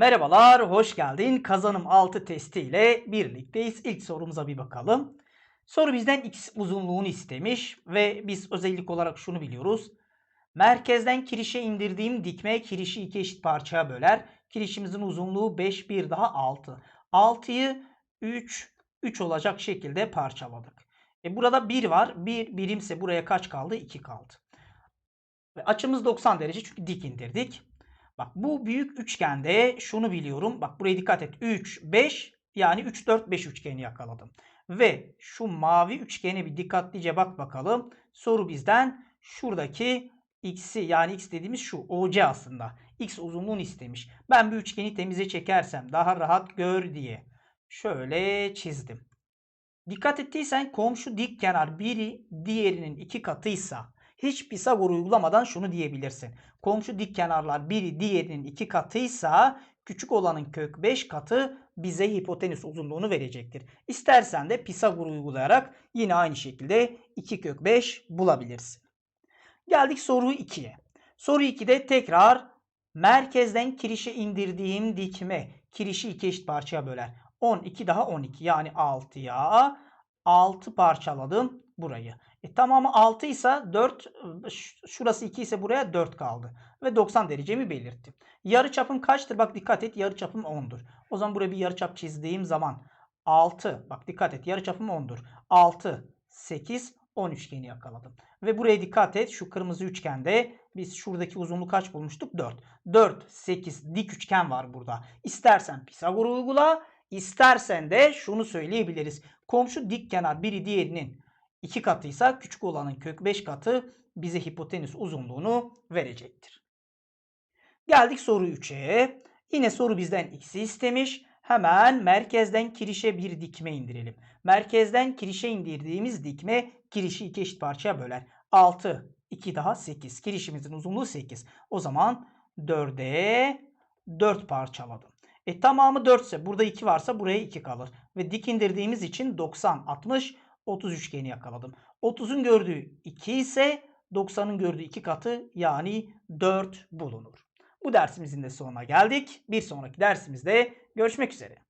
Merhabalar, hoş geldin. Kazanım 6 testi ile birlikteyiz. İlk sorumuza bir bakalım. Soru bizden x uzunluğunu istemiş ve biz özellik olarak şunu biliyoruz. Merkezden kirişe indirdiğim dikme kirişi iki eşit parçaya böler. Kirişimizin uzunluğu 5, bir daha 6. 6'yı 3, 3 olacak şekilde parçaladık. E burada 1 var. 1 birimse buraya kaç kaldı? 2 kaldı. Ve açımız 90 derece çünkü dik indirdik. Bak bu büyük üçgende şunu biliyorum. Bak buraya dikkat et. 3, 5 yani 3, 4, 5 üçgeni yakaladım. Ve şu mavi üçgene bir dikkatlice bak bakalım. Soru bizden şuradaki x'i yani x dediğimiz şu OC aslında. X uzunluğunu istemiş. Ben bu üçgeni temize çekersem daha rahat gör diye. Şöyle çizdim. Dikkat ettiysen komşu dik kenar biri diğerinin iki katıysa hiç Pisagor uygulamadan şunu diyebilirsin. Komşu dik kenarlar biri diğerinin iki katıysa küçük olanın kök 5 katı bize hipotenüs uzunluğunu verecektir. İstersen de Pisagor uygulayarak yine aynı şekilde 2 kök 5 bulabilirsin. Geldik soru 2'ye. Soru 2'de tekrar merkezden kirişe indirdiğim dikme kirişi iki eşit parçaya böler. 12 daha 12 yani 6'ya 6 parçaladım burayı. E, tamamı 6 ise 4 şurası 2 ise buraya 4 kaldı. Ve 90 derecemi belirttim. Yarı çapım kaçtır? Bak dikkat et yarı çapım 10'dur. O zaman buraya bir yarı çap çizdiğim zaman 6 bak dikkat et yarı çapım 10'dur. 6 8 10 üçgeni yakaladım. Ve buraya dikkat et şu kırmızı üçgende biz şuradaki uzunluğu kaç bulmuştuk? 4. 4 8 dik üçgen var burada. İstersen Pisagor uygula, istersen de şunu söyleyebiliriz. Komşu dik kenar biri diğerinin 2 katıysa küçük olanın kök 5 katı bize hipotenüs uzunluğunu verecektir. Geldik soru 3'e. Yine soru bizden x'i istemiş. Hemen merkezden kirişe bir dikme indirelim. Merkezden kirişe indirdiğimiz dikme kirişi iki eşit parçaya böler. 6, 2 daha 8. Kirişimizin uzunluğu 8. O zaman 4'e 4 parçaladım. E tamamı 4 ise burada 2 varsa buraya 2 kalır. Ve dik indirdiğimiz için 90, 60, 30 üçgeni yakaladım. 30'un gördüğü 2 ise 90'ın gördüğü 2 katı yani 4 bulunur. Bu dersimizin de sonuna geldik. Bir sonraki dersimizde görüşmek üzere.